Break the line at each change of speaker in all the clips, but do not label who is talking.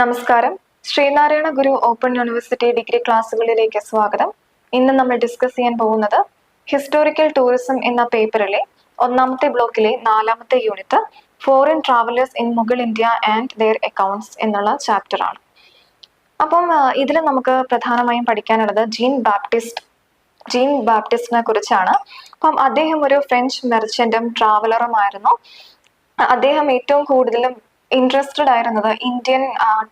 നമസ്കാരം. Sreenarayana Guru open university degree ക്ലാസ്സുകളിലേക്ക് സ്വാഗതം. ഇന്ന് നമ്മൾ ഡിസ്കസ് ചെയ്യാൻ പോകുന്നത് ഹിസ്റ്റോറിക്കൽ ടൂറിസം എന്ന പേപ്പറിലെ ഒന്നാമത്തെ ബ്ലോക്കിലെ നാലാമത്തെ unit foreign travellers in Mughal India and their accounts എന്നുള്ള ചാപ്റ്റർ ആണ്. അപ്പം ഇതിൽ നമുക്ക് പ്രധാനമായും പഠിക്കാനുള്ളത് ജീൻ ബാപ്റ്റിസ്റ്റ് ജീൻ ബാപ്റ്റിസ്റ്റിനെ കുറിച്ചാണ്. അപ്പം അദ്ദേഹം ഒരു ഫ്രഞ്ച് മെർച്ചന്റും ട്രാവലറുമായിരുന്നു അദ്ദേഹം ഏറ്റവും കൂടുതലും ഇൻട്രസ്റ്റഡ് ആയിരുന്നത് ഇന്ത്യൻ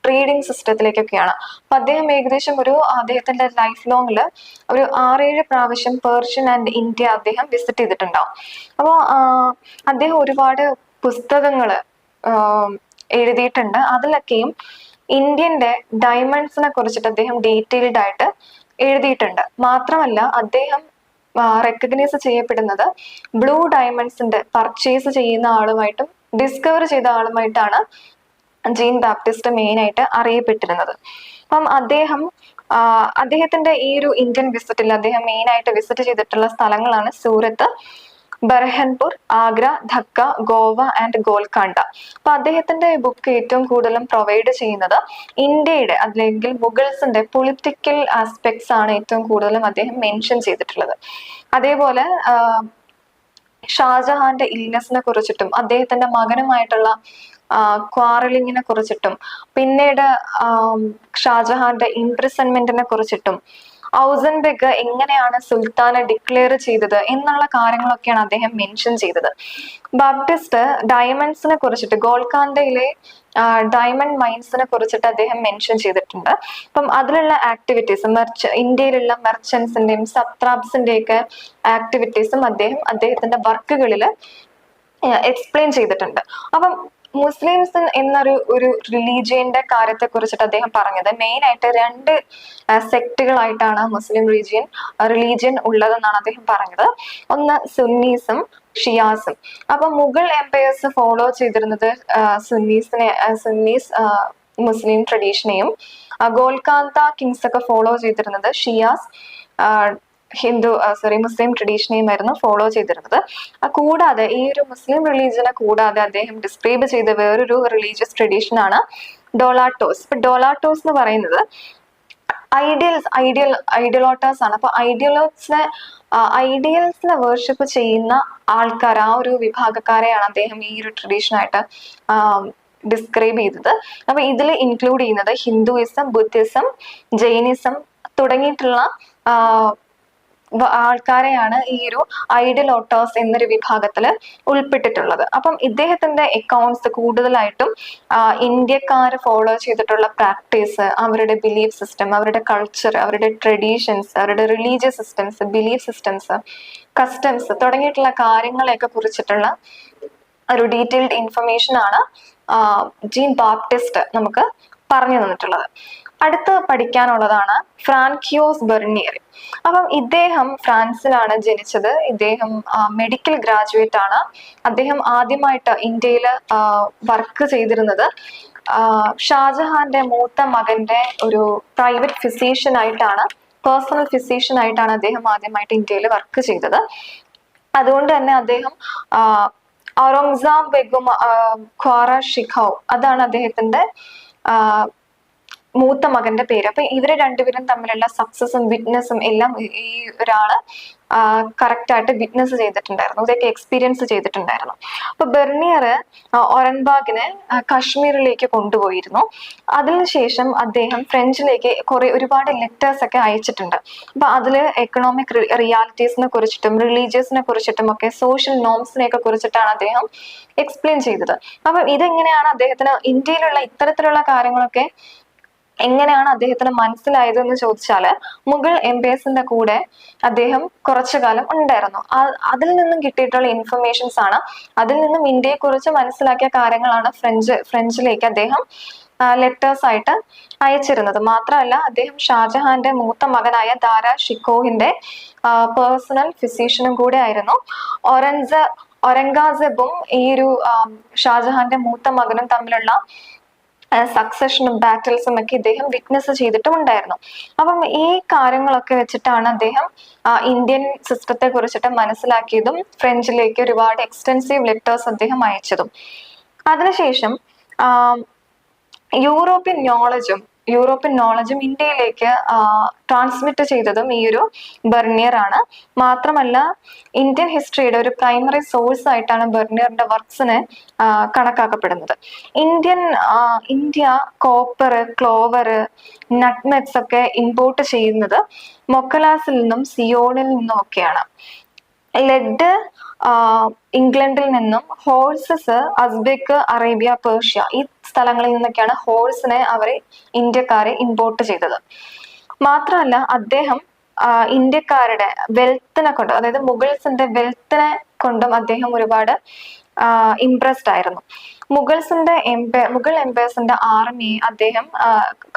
ട്രേഡിംഗ് സിസ്റ്റത്തിലേക്കൊക്കെയാണ് അപ്പൊ അദ്ദേഹം ഏകദേശം ഒരു അദ്ദേഹത്തിന്റെ ലൈഫ് ലോങ്ങിൽ ഒരു ആറേഴ് പ്രാവശ്യം പേർഷ്യൻ ആൻഡ് ഇന്ത്യ അദ്ദേഹം വിസിറ്റ് ചെയ്തിട്ടുണ്ടാവും. അപ്പോൾ അദ്ദേഹം ഒരുപാട് പുസ്തകങ്ങൾ എഴുതിയിട്ടുണ്ട്. അതിലൊക്കെയും ഇന്ത്യന്റെ ഡയമണ്ട്സിനെ കുറിച്ചിട്ട് അദ്ദേഹം ഡീറ്റെയിൽഡ് ആയിട്ട് എഴുതിയിട്ടുണ്ട്. മാത്രമല്ല അദ്ദേഹം റെക്കഗ്നൈസ് ചെയ്യപ്പെടുന്നത് ബ്ലൂ ഡയമണ്ട്സിന്റെ പർച്ചേസ് ചെയ്യുന്ന ആളുമായിട്ടും ഡിസ്കവർ ചെയ്ത ആളുമായിട്ടാണ് ജീൻ ബാപ്റ്റിസ്റ്റ് മെയിൻ ആയിട്ട് അറിയപ്പെട്ടിരുന്നത്. അപ്പം അദ്ദേഹം അദ്ദേഹത്തിന്റെ ഈ ഒരു ഇന്ത്യൻ വിസിറ്റിൽ അദ്ദേഹം മെയിൻ ആയിട്ട് വിസിറ്റ് ചെയ്തിട്ടുള്ള സ്ഥലങ്ങളാണ് സൂറത്ത് ബർഹൻപൂർ ആഗ്ര ധക്ക ഗോവ ആൻഡ് ഗോൽക്കാണ്ട അപ്പൊ അദ്ദേഹത്തിന്റെ ബുക്ക് ഏറ്റവും കൂടുതലും പ്രൊവൈഡ് ചെയ്യുന്നത് ഇന്ത്യയുടെ അല്ലെങ്കിൽ മുഗൾസിന്റെ പൊളിറ്റിക്കൽ ആസ്പെക്ട്സ് ആണ് ഏറ്റവും കൂടുതലും അദ്ദേഹം മെൻഷൻ ചെയ്തിട്ടുള്ളത്. അതേപോലെ ഷാജഹാന്റെ ഇൽനെസിനെ കുറിച്ചിട്ടും അദ്ദേഹത്തിന്റെ മകനുമായിട്ടുള്ള ക്വാറലിങ്ങിനെ കുറിച്ചിട്ടും പിന്നീട് ഷാജഹാന്റെ ഇംപ്രിസൺമെന്റിനെ കുറിച്ചിട്ടും ഔസൻബെഗ് എങ്ങനെയാണ് സുൽത്താനെ ഡിക്ലെയർ ചെയ്തത് എന്നുള്ള കാര്യങ്ങളൊക്കെയാണ് അദ്ദേഹം മെൻഷൻ ചെയ്തത്. ബാപ്റ്റിസ്റ്റ് ഡയമണ്ട്സിനെ കുറിച്ചിട്ട് ഗോൾക്കാന്തയിലെ ഡയമണ്ട് മൈൻസിനെ കുറിച്ചിട്ട് അദ്ദേഹം മെൻഷൻ ചെയ്തിട്ടുണ്ട്. അപ്പം അതിലുള്ള ആക്ടിവിറ്റീസ് മെർച്ച് ഇന്ത്യയിലുള്ള മെർച്ചൻസിന്റെയും സത്രാബ്സിന്റെയൊക്കെ ആക്ടിവിറ്റീസും അദ്ദേഹം അദ്ദേഹത്തിന്റെ വർക്കുകളിൽ എക്സ്പ്ലെയിൻ ചെയ്തിട്ടുണ്ട്. അപ്പം മുസ്ലിംസ് എന്നൊരു ഒരു റിലീജിയന്റെ കാര്യത്തെ കുറിച്ചിട്ട് അദ്ദേഹം പറഞ്ഞത്. മെയിൻ ആയിട്ട് രണ്ട് സെക്റ്റുകളായിട്ടാണ് മുസ്ലിം റീജിയൻ റിലീജിയൻ ഉള്ളതെന്നാണ് അദ്ദേഹം പറഞ്ഞത്. ഒന്ന് സുന്നീസും ഷിയാസും. അപ്പൊ മുഗൾ എംപയേഴ്സ് ഫോളോ ചെയ്തിരുന്നത് സുന്നീസിനെ സുന്നീസ് മുസ്ലിം ട്രഡീഷനെയും ഗോൽകാന്ത കിങ്സ് ഒക്കെ ഫോളോ ചെയ്തിരുന്നത് ഷിയാസ് ഹിന്ദു സോറി മുസ്ലിം ട്രഡീഷനെയും ആയിരുന്നു ഫോളോ ചെയ്തിരുന്നത്. കൂടാതെ ഈ ഒരു മുസ്ലിം റിലീജിയനെ കൂടാതെ അദ്ദേഹം ഡിസ്ക്രൈബ് ചെയ്ത വേറൊരു റിലീജിയസ് ട്രഡീഷൻ ആണ് ഡോളാട്ടോസ് ഇപ്പൊ ഡോളാട്ടോസ് എന്ന് പറയുന്നത് ഐഡിയൽസ് ഐഡിയൽ ഐഡിയലോട്ടേഴ്സ് ആണ്. അപ്പൊ ഐഡിയലോസിനെ ഐഡിയൽസിനെ വേർഷിപ്പ് ചെയ്യുന്ന ആൾക്കാർ ആ ഒരു വിഭാഗക്കാരെയാണ് അദ്ദേഹം ഈ ഒരു ട്രഡീഷനായിട്ട് ഡിസ്ക്രൈബ് ചെയ്തത്. അപ്പൊ ഇതിൽ ഇൻക്ലൂഡ് ചെയ്യുന്നത് ഹിന്ദുയിസം ബുദ്ധിസം ജൈനിസം തുടങ്ങിയിട്ടുള്ള ആൾക്കാരെയാണ് ഈ ഒരു ഐഡിയൽ ഓട്ടേഴ്സ് എന്നൊരു വിഭാഗത്തിൽ ഉൾപ്പെട്ടിട്ടുള്ളത്. അപ്പം ഇദ്ദേഹത്തിന്റെ അക്കൗണ്ട്സ് കൂടുതലായിട്ടും ഇന്ത്യക്കാർ ഫോളോ ചെയ്തിട്ടുള്ള പ്രാക്ടീസ് അവരുടെ ബിലീഫ് സിസ്റ്റം അവരുടെ കൾച്ചർ അവരുടെ ട്രഡീഷൻസ് അവരുടെ religious systems belief systems customs തുടങ്ങിയിട്ടുള്ള കാര്യങ്ങളെയൊക്കെ കുറിച്ചിട്ടുള്ള ഒരു ഡീറ്റെയിൽഡ് ഇൻഫർമേഷൻ ആണ് ജീൻ ബാപ്റ്റിസ്റ്റ് നമുക്ക് പറഞ്ഞു തന്നിട്ടുള്ളത്. അടുത്ത് പഠിക്കാനുള്ളതാണ് ഫ്രാൻക്യോസ് ബെർണിയർ. അപ്പം ഇദ്ദേഹം ഫ്രാൻസിലാണ് ജനിച്ചത്. ഇദ്ദേഹം മെഡിക്കൽ ഗ്രാജുവേറ്റ് ആണ്. അദ്ദേഹം ആദ്യമായിട്ട് ഇന്ത്യയിൽ വർക്ക് ചെയ്തിരുന്നത്. ഷാജഹാന്റെ മൂത്ത മകന്റെ ഒരു പ്രൈവറ്റ് ഫിസീഷ്യൻ ആയിട്ടാണ് പേഴ്സണൽ ഫിസീഷ്യൻ ആയിട്ടാണ് അദ്ദേഹം ആദ്യമായിട്ട് ഇന്ത്യയിൽ വർക്ക് ചെയ്തത്. അതുകൊണ്ട് തന്നെ അദ്ദേഹം ഔറംഗസാബ് ബെഗും ഖ്വാറ ഷിഖാവ് അതാണ് അദ്ദേഹത്തിന്റെ മൂത്ത മകന്റെ പേര്. അപ്പൊ ഇവർ രണ്ടുപേരും തമ്മിലുള്ള സക്സസും വിറ്റ്നസും എല്ലാം ഈ ഒരാൾ കറക്റ്റ് ആയിട്ട് വിറ്റ്നസ് ചെയ്തിട്ടുണ്ടായിരുന്നു. ഇതൊക്കെ എക്സ്പീരിയൻസ് ചെയ്തിട്ടുണ്ടായിരുന്നു. അപ്പൊ ബെർണിയർ ഒറൻബാഗിനെ കാശ്മീരിലേക്ക് കൊണ്ടുപോയിരുന്നു. അതിനുശേഷം അദ്ദേഹം ഫ്രഞ്ചിലേക്ക് കുറെ ഒരുപാട് ലെറ്റേഴ്സ് ഒക്കെ അയച്ചിട്ടുണ്ട്. അപ്പൊ അതിൽ എക്കണോമിക് റിയാലിറ്റീസിനെ കുറിച്ചിട്ടും റിലീജിയസിനെ കുറിച്ചിട്ടും ഒക്കെ സോഷ്യൽ നോംസിനെ ഒക്കെ കുറിച്ചിട്ടാണ് അദ്ദേഹം എക്സ്പ്ലെയിൻ ചെയ്തത്. അപ്പൊ ഇതെങ്ങനെയാണ് അദ്ദേഹത്തിന് ഇന്ത്യയിലുള്ള ഇത്തരത്തിലുള്ള കാര്യങ്ങളൊക്കെ എങ്ങനെയാണ് അദ്ദേഹത്തിന് മനസ്സിലായത് എന്ന് ചോദിച്ചാൽ മുഗൾ എംപയേഴ്സിന്റെ കൂടെ അദ്ദേഹം കുറച്ചു കാലം ഉണ്ടായിരുന്നു. അതിൽ നിന്നും കിട്ടിയിട്ടുള്ള ഇൻഫർമേഷൻസ് ആണ്. അതിൽ നിന്നും ഇന്ത്യയെ കുറിച്ച് മനസ്സിലാക്കിയ കാര്യങ്ങളാണ് ഫ്രഞ്ച് ഫ്രഞ്ചിലേക്ക് അദ്ദേഹം ലെറ്റേഴ്സ് ആയിട്ട് അയച്ചിരുന്നത്. മാത്രമല്ല അദ്ദേഹം ഷാജഹാന്റെ മൂത്ത മകനായ ദാര ഷിക്കോഹിന്റെ പേഴ്സണൽ ഫിസീഷ്യനും കൂടെ ആയിരുന്നു. ഒരൻസ ഒരംഗാസെബും ഈ ഒരു ഷാജഹാന്റെ മൂത്ത മകനും തമ്മിലുള്ള സക്സഷനും ബാറ്റിൽസും ഒക്കെ ഇദ്ദേഹം വിറ്റ്നസ് ചെയ്തിട്ടും ഉണ്ടായിരുന്നു. അപ്പം ഈ കാര്യങ്ങളൊക്കെ വെച്ചിട്ടാണ് അദ്ദേഹം ഇന്ത്യൻ സിസ്റ്റത്തെ കുറിച്ചിട്ട് മനസ്സിലാക്കിയതും ഫ്രഞ്ചിലേക്ക് ഒരുപാട് എക്സ്റ്റെൻസീവ് ലെറ്റേഴ്സ് അദ്ദേഹം അയച്ചതും. അതിനുശേഷം യൂറോപ്യൻ നോളജും യൂറോപ്യൻ നോളജും ഇന്ത്യയിലേക്ക് ട്രാൻസ്മിറ്റ് ചെയ്തതും ഈ ഒരു ബെർണിയർ ആണ്. മാത്രമല്ല ഇന്ത്യൻ ഹിസ്റ്ററിയുടെ ഒരു പ്രൈമറി സോഴ്സ് ആയിട്ടാണ് ബെർണിയറിന്റെ വർക്ക്സിനെ കണക്കാക്കപ്പെടുന്നത്. Indian India copper clover nutmegs ഒക്കെ ഇമ്പോർട്ട് ചെയ്യുന്നത് മൊക്കലാസിൽ നിന്നും സിയോണിൽ നിന്നും ഒക്കെയാണ്. ലെഡ് ഇംഗ്ലണ്ടിൽ നിന്നും ഹോഴ്സസ് അസ്ബെക്ക് അറേബ്യ പേർഷ്യ ഈ സ്ഥലങ്ങളിൽ നിന്നൊക്കെയാണ് ഹോഴ്സിനെ അവർ ഇന്ത്യക്കാരെ ഇമ്പോർട്ട് ചെയ്തത്. മാത്രമല്ല അദ്ദേഹം ഇന്ത്യക്കാരുടെ വെൽത്തിനെ കൊണ്ട് അതായത് മുഗൾസിന്റെ വെൽത്തിനെ കൊണ്ടും അദ്ദേഹം ഒരുപാട് ഇംപ്രസ്ഡ് ആയിരുന്നു. മുഗൾസിന്റെ എംപയർ മുഗൾ എംപയേഴ്സിന്റെ ആർമിയെ അദ്ദേഹം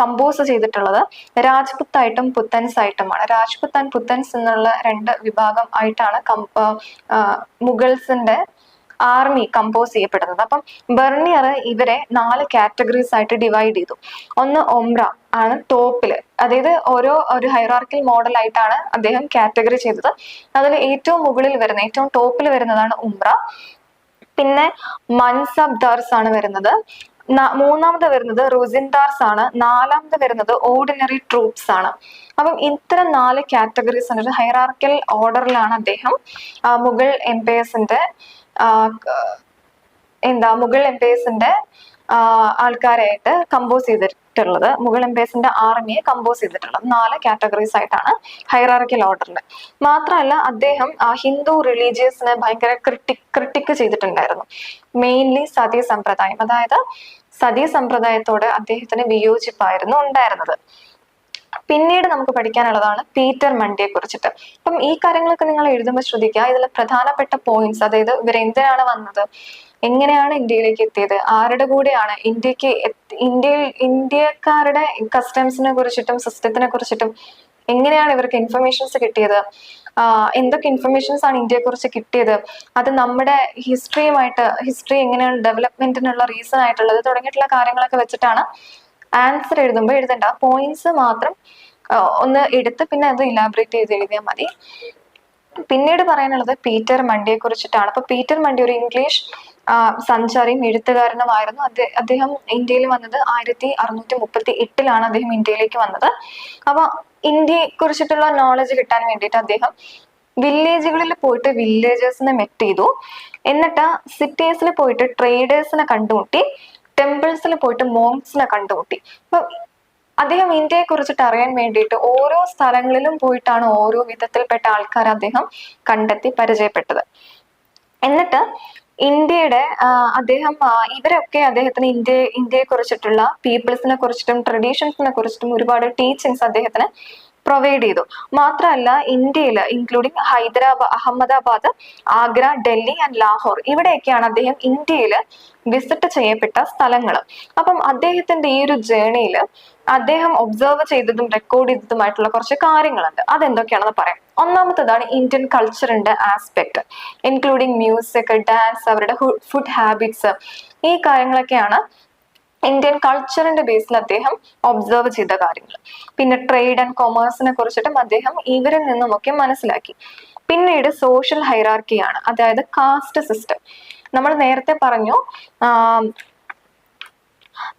കമ്പോസ് ചെയ്തിട്ടുള്ളത് രാജ്പുത്ത് ആയിട്ടും പുത്തൻസ് ആയിട്ടുമാണ് രാജ്പുത്ത് ആൻഡ് പുത്തൻസ് എന്നുള്ള രണ്ട് വിഭാഗം ആയിട്ടാണ് മുഗൾസിന്റെ ആർമി കമ്പോസ് ചെയ്യപ്പെടുന്നത്. അപ്പം ബെർണിയർ ഇവരെ നാല് കാറ്റഗറീസ് ആയിട്ട് ഡിവൈഡ് ചെയ്തു. ഒന്ന് ഒമ്ര ആണ് ടോപ്പിൽ അതായത് ഓരോ ഒരു ഹൈറാർക്കൽ മോഡൽ ആയിട്ടാണ് അദ്ദേഹം കാറ്റഗറി ചെയ്തത്. അതിൽ ഏറ്റവും മുകളിൽ വരുന്ന ഏറ്റവും ടോപ്പിൽ വരുന്നതാണ് ഉംറ പിന്നെ മൻസബ് ദാർസ് ആണ് വരുന്നത്. മൂന്നാമത് വരുന്നത് റുസിൻദാർസ് ആണ്. നാലാമത് വരുന്നത് ഓർഡിനറി ട്രൂപ്സ് ആണ്. അപ്പം ഇത്തരം നാല് കാറ്റഗറീസ് ആണ് ഹൈറാർക്കൽ ഓർഡറിലാണ് അദ്ദേഹം മുഗൾ എംപയേഴ്സിന്റെ എന്താ മുഗൾ എംപയേഴ്സിന്റെ ആൾക്കാരായിട്ട് കമ്പോസ് ചെയ്തിട്ടുള്ളത്. മുഗൾ എംപയേഴ്സിന്റെ ആർമിയെ കമ്പോസ് ചെയ്തിട്ടുള്ളത്. നാല് കാറ്റഗറീസ് ആയിട്ടാണ് ഹൈറാർക്കൽ ഓർഡറിൽ മാത്രമല്ല അദ്ദേഹം ഹിന്ദു റിലീജിയസിനെ ഭയങ്കര ക്രിട്ടി ക്രിട്ടിക്ക് ചെയ്തിട്ടുണ്ടായിരുന്നു. മെയിൻലി സതി സമ്പ്രദായം. അതായത് സതി സമ്പ്രദായത്തോട് അദ്ദേഹത്തിന് വിയോജിപ്പായിരുന്നു ഉണ്ടായിരുന്നത്. പിന്നീട് നമുക്ക് പഠിക്കാനുള്ളതാണ് പീറ്റർ മണ്ടിയെ കുറിച്ചിട്ട്. അപ്പം ഈ കാര്യങ്ങളൊക്കെ നിങ്ങൾ എഴുതുമ്പോൾ ശ്രദ്ധിക്കുക. ഇതിലെ പ്രധാനപ്പെട്ട പോയിന്റ്സ് അതായത് ഇവർ എന്തിനാണ് വന്നത്? എങ്ങനെയാണ് ഇന്ത്യയിലേക്ക് എത്തിയത്? ആരുടെ കൂടെയാണ്? ഇന്ത്യയ്ക്ക് ഇന്ത്യയിൽ ഇന്ത്യക്കാരുടെ കസ്റ്റംസിനെ കുറിച്ചിട്ടും സിസ്റ്റത്തിനെ കുറിച്ചിട്ടും എങ്ങനെയാണ് ഇവർക്ക് ഇൻഫർമേഷൻസ് കിട്ടിയത്? എന്തൊക്കെ ഇൻഫർമേഷൻസ് ആണ് ഇന്ത്യയെ കുറിച്ച് കിട്ടിയത്? അത് നമ്മുടെ ഹിസ്റ്ററിയുമായിട്ട് ഹിസ്റ്ററി എങ്ങനെയാണ് ഡെവലപ്മെന്റിനുള്ള റീസൺ ആയിട്ടുള്ളത് തുടങ്ങിയിട്ടുള്ള കാര്യങ്ങളൊക്കെ വെച്ചിട്ടാണ് ആൻസർ എഴുതുമ്പോൾ എഴുതണ്ട. പോയിന്റ്സ് മാത്രം ഒന്ന് എടുത്ത് പിന്നെ അത് ഇലാബറേറ്റ് ചെയ്ത് എഴുതിയാൽ മതി. പിന്നീട് പറയാനുള്ളത് പീറ്റർ മണ്ടിയെ കുറിച്ചിട്ടാണ്. അപ്പൊ പീറ്റർ മണ്ടി ഒരു ഇംഗ്ലീഷ് സഞ്ചാരിയും എഴുത്തുകാരനുമായിരുന്നു. അദ്ദേഹം ഇന്ത്യയിൽ വന്നത് ആയിരത്തി അറുന്നൂറ്റി മുപ്പത്തി എട്ടിലാണ് അദ്ദേഹം ഇന്ത്യയിലേക്ക് വന്നത്. അപ്പൊ ഇന്ത്യയെ കുറിച്ചിട്ടുള്ള നോളജ് കിട്ടാൻ വേണ്ടിയിട്ട് അദ്ദേഹം വില്ലേജുകളിൽ പോയിട്ട് വില്ലേജേഴ്സിനെ മെറ്റ് ചെയ്തു. എന്നിട്ട് സിറ്റീസിൽ പോയിട്ട് ട്രേഡേഴ്സിനെ കണ്ടുമുട്ടി. ടെമ്പിൾസിൽ പോയിട്ട് മോങ്സിനെ കണ്ടുമുട്ടി. അപ്പൊ അദ്ദേഹം ഇന്ത്യയെ കുറിച്ചിട്ട് അറിയാൻ വേണ്ടിയിട്ട് ഓരോ സ്ഥലങ്ങളിലും പോയിട്ടാണ് ഓരോ വിധത്തിൽപ്പെട്ട ആൾക്കാർ അദ്ദേഹം കണ്ടെത്തി പരിചയപ്പെട്ടത്. എന്നിട്ട് ഇന്ത്യയുടെ അദ്ദേഹം ഇവരൊക്കെ അദ്ദേഹത്തിന് ഇന്ത്യ ഇന്ത്യയെ കുറിച്ചിട്ടുള്ള പീപ്പിൾസിനെ കുറിച്ചിട്ടും ട്രഡീഷൻസിനെ കുറിച്ചിട്ടും ഒരുപാട് ടീച്ചിങ്സ് അദ്ദേഹത്തിന് പ്രൊവൈഡ് ചെയ്തു. മാത്രമല്ല ഇന്ത്യയിൽ ഇൻക്ലൂഡിങ് ഹൈദരാബാദ് അഹമ്മദാബാദ് ആഗ്ര ഡൽഹി ആൻഡ് ലാഹോർ ഇവിടെയൊക്കെയാണ് അദ്ദേഹം ഇന്ത്യയിൽ വിസിറ്റ് ചെയ്യപ്പെട്ട സ്ഥലങ്ങൾ അപ്പം അദ്ദേഹത്തിന്റെ ഈ ഒരു ജേണിയിൽ അദ്ദേഹം ഒബ്സർവ് ചെയ്തതും റെക്കോർഡ് ചെയ്തതുമായിട്ടുള്ള കുറച്ച് കാര്യങ്ങളുണ്ട്. അതെന്തൊക്കെയാണെന്ന് പറയാം. ഒന്നാമത്തതാണ് ഇന്ത്യൻ കൾച്ചറിന്റെ ആസ്പെക്ട് ഇൻക്ലൂഡിങ് മ്യൂസിക് ഡാൻസ് അവരുടെ ഫുഡ് ഹാബിറ്റ്സ് ഈ കാര്യങ്ങളൊക്കെയാണ് ഇന്ത്യൻ കൾച്ചറിന്റെ ബേസിൽ അദ്ദേഹം ഒബ്സർവ് ചെയ്ത കാര്യങ്ങൾ. പിന്നെ ട്രേഡ് ആൻഡ് കൊമേഴ്സിനെ കുറിച്ചിട്ടും അദ്ദേഹം ഇവരിൽ നിന്നുമൊക്കെ മനസ്സിലാക്കി. പിന്നീട് സോഷ്യൽ ഹൈറാർക്കിയാണ് അതായത് കാസ്റ്റ് സിസ്റ്റം നമ്മൾ നേരത്തെ പറഞ്ഞു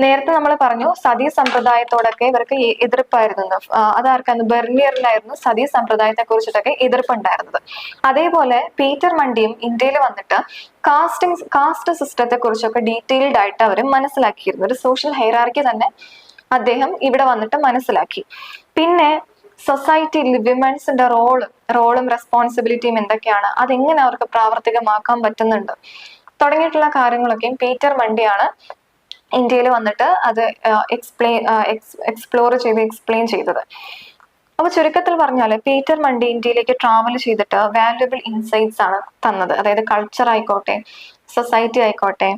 നേരത്തെ നമ്മൾ പറഞ്ഞു സതി സമ്പ്രദായത്തോടൊക്കെ ഇവർക്ക് എതിർപ്പായിരുന്നു. അതാർക്കായിരുന്നു ബെർണിയറിലായിരുന്നു സതീ സമ്പ്രദായത്തെ കുറിച്ചിട്ടൊക്കെ എതിർപ്പുണ്ടായിരുന്നത്. അതേപോലെ പീറ്റർ മണ്ടിയും ഇന്ത്യയിൽ വന്നിട്ട് കാസ്റ്റിംഗ് കാസ്റ്റ് സിസ്റ്റത്തെ കുറിച്ചൊക്കെ ഡീറ്റെയിൽഡ് ആയിട്ട് അവർ മനസ്സിലാക്കിയിരുന്നു. ഒരു സോഷ്യൽ ഹൈറാർക്കി തന്നെ അദ്ദേഹം ഇവിടെ വന്നിട്ട് മനസ്സിലാക്കി. പിന്നെ സൊസൈറ്റിയിൽ വിമൻസിന്റെ റോൾ റോളും റെസ്പോൺസിബിലിറ്റിയും എന്തൊക്കെയാണ്? അതെങ്ങനെ അവർക്ക് പ്രാവർത്തികമാക്കാൻ പറ്റുന്നുണ്ട്? തുടങ്ങിയിട്ടുള്ള കാര്യങ്ങളൊക്കെയും പീറ്റർ മണ്ടിയാണ് ഇന്ത്യയിൽ വന്നിട്ട് അത് എക്സ്പ്ലെയിൻ എക്സ്പ്ലോർ ചെയ്ത് എക്സ്പ്ലെയിൻ ചെയ്തത്. അപ്പൊ ചുരുക്കത്തിൽ പറഞ്ഞാൽ പീറ്റർ മണ്ടി ഇന്ത്യയിലേക്ക് ട്രാവൽ ചെയ്തിട്ട് വാല്യുബിൾ ഇൻസൈറ്റ്സ് ആണ് തന്നത്. അതായത് കൾച്ചർ ആയിക്കോട്ടെ സൊസൈറ്റി ആയിക്കോട്ടെ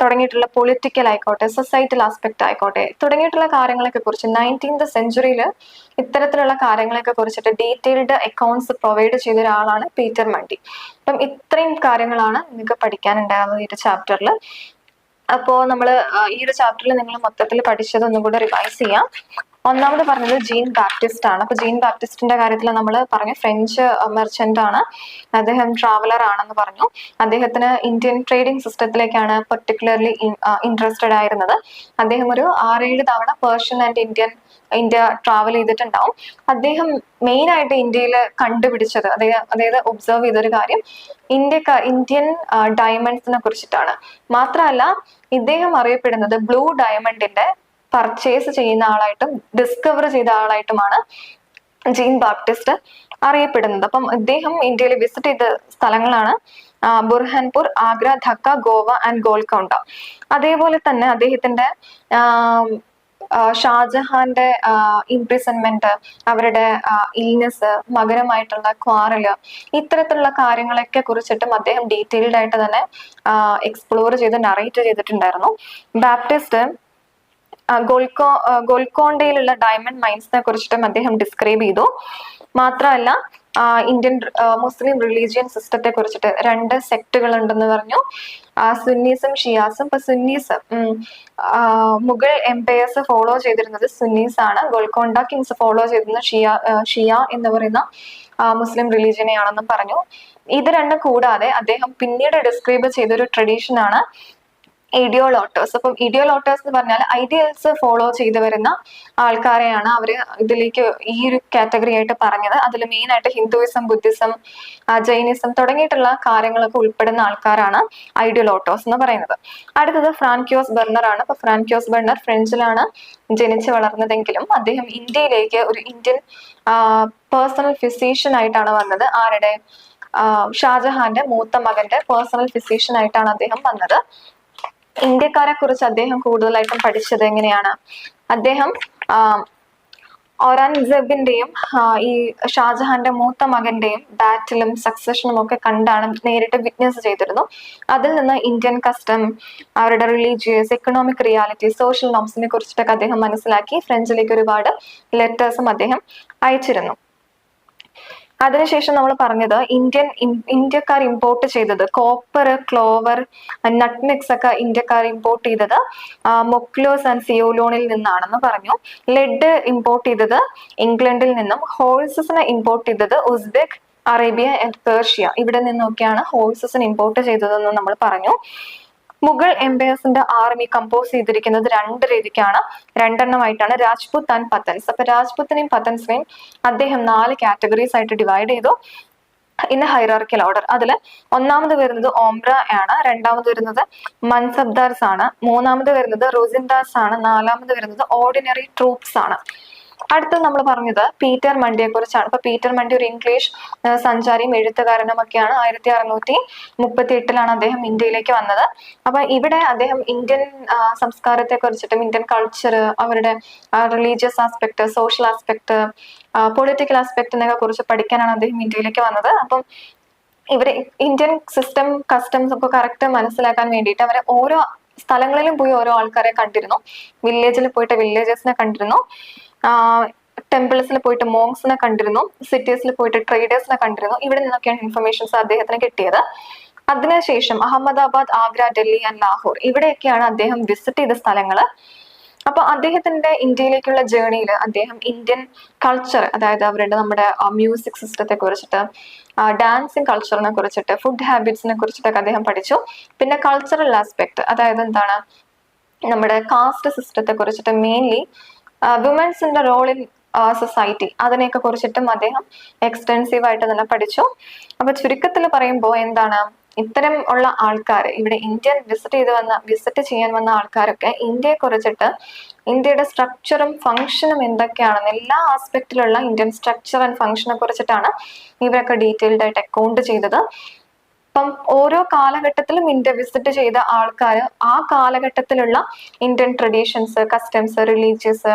തുടങ്ങിയിട്ടുള്ള പൊളിറ്റിക്കൽ ആയിക്കോട്ടെ സൊസൈറ്റൽ ആസ്പെക്ട് ആയിക്കോട്ടെ തുടങ്ങിയിട്ടുള്ള കാര്യങ്ങളൊക്കെ കുറിച്ച് നയന്റീൻത് സെഞ്ചുറിയിൽ ഇത്തരത്തിലുള്ള കാര്യങ്ങളൊക്കെ കുറിച്ചിട്ട് ഡീറ്റെയിൽഡ് അക്കൗണ്ട്സ് പ്രൊവൈഡ് ചെയ്ത ഒരാളാണ് പീറ്റർ മണ്ടി. അപ്പം ഇത്രയും കാര്യങ്ങളാണ് നിങ്ങൾക്ക് പഠിക്കാനുണ്ടാകുന്നത് ഈ ചാപ്റ്ററിൽ അപ്പോൾ നമ്മൾ ഈ ഒരു ചാപ്റ്ററിൽ നിങ്ങൾ മൊത്തത്തിൽ പഠിച്ചത് ഒന്നും കൂടെ റിവൈസ് ചെയ്യാം. ഒന്നാമത് പറഞ്ഞത് ജീൻ ബാപ്റ്റിസ്റ്റ് ആണ്. അപ്പൊ ജീൻ ബാപ്റ്റിസ്റ്റിന്റെ കാര്യത്തിൽ നമ്മൾ പറഞ്ഞു ഫ്രഞ്ച് മെർച്ചന്റ് ആണ്. അദ്ദേഹം ട്രാവലർ ആണെന്ന് പറഞ്ഞു. അദ്ദേഹത്തിന് ഇന്ത്യൻ ട്രേഡിംഗ് സിസ്റ്റത്തിലേക്കാണ് പെർട്ടിക്കുലർലി ഇൻട്രസ്റ്റഡ് ആയിരുന്നത്. അദ്ദേഹം ഒരു ആറേഴ് തവണ Persian and Indian India travel ചെയ്തിട്ടുണ്ടാവും. അദ്ദേഹം മെയിൻ ആയിട്ട് ഇന്ത്യയിൽ കണ്ടുപിടിച്ചത് അതായത് അതായത് ഒബ്സർവ് ചെയ്തൊരു കാര്യം ഇന്ത്യക്ക ഇന്ത്യൻ ഡയമണ്ട്സിനെ കുറിച്ചിട്ടാണ്. മാത്രമല്ല ഇദ്ദേഹം അറിയപ്പെടുന്നത് ബ്ലൂ ഡയമണ്ടിന്റെ പർച്ചേസ് ചെയ്യുന്ന ആളായിട്ടും ഡിസ്കവർ ചെയ്ത ആളായിട്ടുമാണ് ജീൻ ബാപ്റ്റിസ്റ്റ് അറിയപ്പെടുന്നത്. അപ്പം ഇദ്ദേഹം ഇന്ത്യയിൽ വിസിറ്റ് ചെയ്ത സ്ഥലങ്ങളാണ് ബുർഹാൻപൂർ ആഗ്ര ധക്ക ഗോവ ആൻഡ് ഗോൽക്കൊണ്ട. അതേപോലെ തന്നെ അദ്ദേഹത്തിന്റെ ഷാജഹാന്റെ ഇംപ്രിസൺമെന്റ് അവരുടെ ഇൽനെസ് മകരമായിട്ടുള്ള ക്വാറൽ ഇത്തരത്തിലുള്ള കാര്യങ്ങളൊക്കെ കുറിച്ചിട്ടും അദ്ദേഹം ഡീറ്റെയിൽഡ് ആയിട്ട് തന്നെ എക്സ്പ്ലോർ ചെയ്ത് നറേറ്റ് ചെയ്തിട്ടുണ്ടായിരുന്നു. ബാപ്റ്റിസ്റ്റ് ഗോൾക്കോ ഗോൾക്കോണ്ടയിലുള്ള ഡയമണ്ട് മൈൻസിനെ കുറിച്ചിട്ടും അദ്ദേഹം ഡിസ്ക്രൈബ് ചെയ്തു. മാത്രമല്ല ഇന്ത്യൻ മുസ്ലിം റിലീജിയൻ സിസ്റ്റത്തെ കുറിച്ചിട്ട് രണ്ട് സെക്ടുകൾ ഉണ്ടെന്ന് പറഞ്ഞു. സുന്നീസും ഷിയാസും ഇപ്പൊ സുന്നീസ് മുഗൾ എംപയേഴ്സ് ഫോളോ ചെയ്തിരുന്നത് സുന്നീസ് ആണ് ഗോൽക്കോണ്ട കിങ്സ് ഫോളോ ചെയ്തിരുന്നത് ഷിയ ഷിയ എന്ന് പറയുന്ന മുസ്ലിം റിലീജിയനെയാണെന്നും പറഞ്ഞു. ഇത് രണ്ടും കൂടാതെ അദ്ദേഹം പിന്നീട് ഡിസ്ക്രൈബ് ചെയ്തൊരു ട്രഡീഷൻ ആണ് ഇഡിയോലോട്ടേഴ്സ് അപ്പം ഇഡിയോലോട്ടേഴ്സ് എന്ന് പറഞ്ഞാൽ ഐഡിയൽസ് ഫോളോ ചെയ്ത് വരുന്ന ആൾക്കാരെയാണ് അവർ ഇതിലേക്ക് ഈ ഒരു കാറ്റഗറി ആയിട്ട് പറഞ്ഞത്. അതിൽ മെയിൻ ആയിട്ട് ഹിന്ദുയിസം ബുദ്ധിസം ജൈനിസം തുടങ്ങിയിട്ടുള്ള കാര്യങ്ങളൊക്കെ ഉൾപ്പെടുന്ന ആൾക്കാരാണ് ഐഡിയോലോട്ടേഴ്സ് എന്ന് പറയുന്നത്. അടുത്തത് ഫ്രാൻക്യോസ് ബർണർ ആണ്. അപ്പൊ ഫ്രാൻക്യോസ് ബെർണർ ഫ്രഞ്ചിലാണ് ജനിച്ചു വളർന്നതെങ്കിലും അദ്ദേഹം ഇന്ത്യയിലേക്ക് ഒരു ഇന്ത്യൻ പേഴ്സണൽ ഫിസീഷ്യൻ ആയിട്ടാണ് വന്നത്. ആരുടെ? ഷാജഹാന്റെ മൂത്ത മകന്റെ പേഴ്സണൽ ഫിസീഷ്യൻ ആയിട്ടാണ് അദ്ദേഹം വന്നത്. ഇന്ത്യക്കാരെ കുറിച്ച് അദ്ദേഹം കൂടുതലായിട്ടും പഠിച്ചത് എങ്ങനെയാണ്? അദ്ദേഹം ഔറംഗസേബിന്റെയും ഈ ഷാജഹാന്റെ മൂത്ത മകന്റെയും ബാറ്റിലും സക്സഷനും ഒക്കെ കണ്ടാണ് നേരിട്ട് വിറ്റ്നസ് ചെയ്തിരുന്നു. അതിൽ നിന്ന് ഇന്ത്യൻ കസ്റ്റം അവരുടെ റിലീജിയസ് എക്കണോമിക് റിയാലിറ്റി സോഷ്യൽ നോംസിനെ കുറിച്ചിട്ടൊക്കെ അദ്ദേഹം മനസ്സിലാക്കി ഫ്രഞ്ചിലേക്ക് ഒരുപാട് ലെറ്റേഴ്സും അദ്ദേഹം അയച്ചിരുന്നു. അതിനുശേഷം നമ്മൾ പറഞ്ഞത് ഇന്ത്യൻ ഇന്ത്യക്കാർ ഇമ്പോർട്ട് ചെയ്തത് കോപ്പർ ക്ലോവർ നട്ട്മിക്സ് ഒക്കെ ഇന്ത്യക്കാർ ഇമ്പോർട്ട് ചെയ്തത് മൊക്ലോസ് ആൻഡ് സിയോലോണിൽ നിന്നാണെന്ന് പറഞ്ഞു. ലെഡ് ഇമ്പോർട്ട് ചെയ്തത് ഇംഗ്ലണ്ടിൽ നിന്നും ഹോഴ്സസിനെ ഇമ്പോർട്ട് ചെയ്തത് ഉസ്ബെക് അറേബ്യ ആൻഡ് പേർഷ്യ. ഇവിടെ നിന്നൊക്കെയാണ് ഹോഴ്സസിന് ഇമ്പോർട്ട് ചെയ്തതെന്ന് നമ്മൾ പറഞ്ഞു. മുഗൾ എംപയേഴ്സിന്റെ ആർമി കമ്പോസ് ചെയ്തിരിക്കുന്നത് രണ്ട് രീതിക്കാണ്. രണ്ടെണ്ണമായിട്ടാണ് രാജ്പുത് ആൻഡ് പത്തൻസ്. അപ്പൊ രാജ്പുത്തിനെയും പത്തൻസിനെയും അദ്ദേഹം നാല് കാറ്റഗറീസ് ആയിട്ട് ഡിവൈഡ് ചെയ്തു. ഇൻ ഹൈറാർക്കിയൽ ഓർഡർ അതിൽ ഒന്നാമത് വരുന്നത് ഓംബ്ര ആണ്. രണ്ടാമത് വരുന്നത് മൻസബ്ദാർസ് ആണ്. മൂന്നാമത് വരുന്നത് റോസിൻദാസ് ആണ്. നാലാമത് വരുന്നത് ഓർഡിനറി ട്രൂപ്സ് ആണ്. അടുത്ത നമ്മൾ പറഞ്ഞത് പീറ്റർ മണ്ടിയെ കുറിച്ചാണ്. ഇപ്പൊ പീറ്റർ മണ്ടി ഒരു ഇംഗ്ലീഷ് സഞ്ചാരിയും എഴുത്തുകാരനും ഒക്കെയാണ് ആയിരത്തി അറുന്നൂറ്റി മുപ്പത്തി എട്ടിലാണ് അദ്ദേഹം ഇന്ത്യയിലേക്ക് വന്നത്. അപ്പൊ ഇവിടെ അദ്ദേഹം ഇന്ത്യൻ സംസ്കാരത്തെ കുറിച്ചിട്ടും ഇന്ത്യൻ കൾച്ചർ അവരുടെ religious aspect social aspect political ആസ്പെക്ടിനെ കുറിച്ച് പഠിക്കാനാണ് അദ്ദേഹം ഇന്ത്യയിലേക്ക് വന്നത്. അപ്പം ഇവർ ഇന്ത്യൻ സിസ്റ്റം കസ്റ്റംസ് ഒക്കെ കറക്റ്റ് മനസ്സിലാക്കാൻ വേണ്ടിയിട്ട് അവരെ ഓരോ സ്ഥലങ്ങളിലും പോയി ഓരോ ആൾക്കാരെ കണ്ടിരുന്നു. വില്ലേജിൽ പോയിട്ട് വില്ലേജസിനെ കണ്ടിരുന്നു. ടെമ്പിൾസിൽ പോയിട്ട് മോങ്സിനെ കണ്ടിരുന്നു സിറ്റീസിൽ പോയിട്ട് ട്രേഡേഴ്സിനെ കണ്ടിരുന്നു. ഇവിടെ നിന്നൊക്കെയാണ് ഇൻഫർമേഷൻസ് അദ്ദേഹത്തിന് കിട്ടിയത്. അതിനുശേഷം അഹമ്മദാബാദ് ആഗ്ര ഡൽഹി ആൻഡ് ലാഹോർ ഇവിടെയൊക്കെയാണ് അദ്ദേഹം വിസിറ്റ് ചെയ്ത സ്ഥലങ്ങൾ അപ്പൊ അദ്ദേഹത്തിന്റെ ഇന്ത്യയിലേക്കുള്ള ജേണിയിൽ അദ്ദേഹം ഇന്ത്യൻ കൾച്ചർ അതായത് അവരുടെ നമ്മുടെ മ്യൂസിക് സിസ്റ്റത്തെ കുറിച്ചിട്ട് ഡാൻസിങ് കൾച്ചറിനെ കുറിച്ചിട്ട് ഫുഡ് ഹാബിറ്റ്സിനെ കുറിച്ചിട്ടൊക്കെ അദ്ദേഹം പഠിച്ചു. പിന്നെ കൾച്ചറൽ ആസ്പെക്ട് അതായത് എന്താണ് നമ്മുടെ കാസ്റ്റ് സിസ്റ്റത്തെ കുറിച്ചിട്ട് മെയിൻലി വിമൻസിന്റെ റോൾ ഇൻ സൊസൈറ്റി അതിനെയൊക്കെ കുറിച്ചിട്ടും അദ്ദേഹം എക്സ്റ്റെൻസീവ് ആയിട്ട് തന്നെ പഠിച്ചു. അപ്പൊ ചുരുക്കത്തിൽ പറയുമ്പോൾ എന്താണ് ഇത്തരം ഉള്ള ആൾക്കാർ ഇവിടെ ഇന്ത്യൻ വിസിറ്റ് ചെയ്ത് വന്ന വിസിറ്റ് ചെയ്യാൻ വന്ന ആൾക്കാരൊക്കെ ഇന്ത്യയെ കുറിച്ചിട്ട് ഇന്ത്യയുടെ സ്ട്രക്ചറും ഫംഗ്ഷനും എന്തൊക്കെയാണെന്ന് എല്ലാ ആസ്പെക്റ്റിലുള്ള ഇന്ത്യൻ സ്ട്രക്ചർ ആൻഡ് ഫംഗ്ഷനെ കുറിച്ചിട്ടാണ് ഇവരൊക്കെ ഡീറ്റെയിൽഡ് ആയിട്ട് അക്കൗണ്ട് ചെയ്തത്. അപ്പം ഓരോ കാലഘട്ടത്തിലും ഇന്ത്യ വിസിറ്റ് ചെയ്ത ആൾക്കാർ ആ കാലഘട്ടത്തിലുള്ള Indian traditions customs religious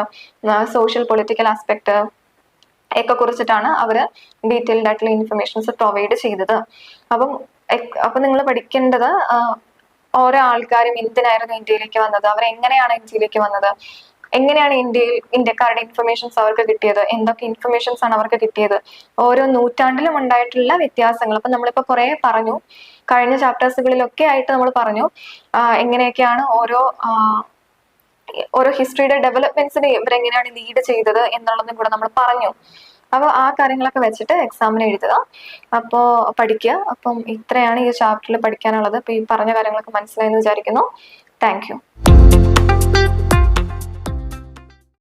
social political aspect ഒക്കെ കുറിച്ചിട്ടാണ് അവർ ഡീറ്റെയിൽഡ് ആയിട്ടുള്ള ഇൻഫർമേഷൻസ് പ്രൊവൈഡ് ചെയ്തത്. അപ്പം അപ്പം നിങ്ങൾ പഠിക്കേണ്ടത് ഓരോ ആൾക്കാരും എന്തിനായിരുന്നു ഇന്ത്യയിലേക്ക് വന്നത്? അവർ എങ്ങനെയാണ് ഇന്ത്യയിലേക്ക് വന്നത്? എങ്ങനെയാണ് ഇന്ത്യയിൽ ഇന്ത്യക്കാരുടെ ഇൻഫർമേഷൻസ് അവർക്ക് കിട്ടിയത്? എന്തൊക്കെ ഇൻഫർമേഷൻസ് ആണ് അവർക്ക് കിട്ടിയത്? ഓരോ നൂറ്റാണ്ടിലും ഉണ്ടായിട്ടുള്ള വ്യത്യാസങ്ങൾ. അപ്പൊ നമ്മളിപ്പോ കുറെ പറഞ്ഞു. കഴിഞ്ഞ ചാപ്റ്റേഴ്സുകളിലൊക്കെ ആയിട്ട് നമ്മൾ പറഞ്ഞു. എങ്ങനെയൊക്കെയാണ് ഓരോ ഓരോ ഹിസ്റ്ററിയുടെ ഡെവലപ്മെന്റ്സിനെ ഇവരെങ്ങനെയാണ് ലീഡ് ചെയ്തത് എന്നുള്ളതും കൂടെ നമ്മൾ പറഞ്ഞു. അപ്പോൾ ആ കാര്യങ്ങളൊക്കെ വെച്ചിട്ട് എക്സാമിന് എഴുതുക. അപ്പോൾ പഠിക്കുക. അപ്പം ഇത്രയാണ് ഈ ചാപ്റ്ററിൽ പഠിക്കാനുള്ളത്. അപ്പോൾ ഈ പറഞ്ഞ കാര്യങ്ങളൊക്കെ മനസ്സിലായെന്ന് വിചാരിക്കുന്നു. Thank you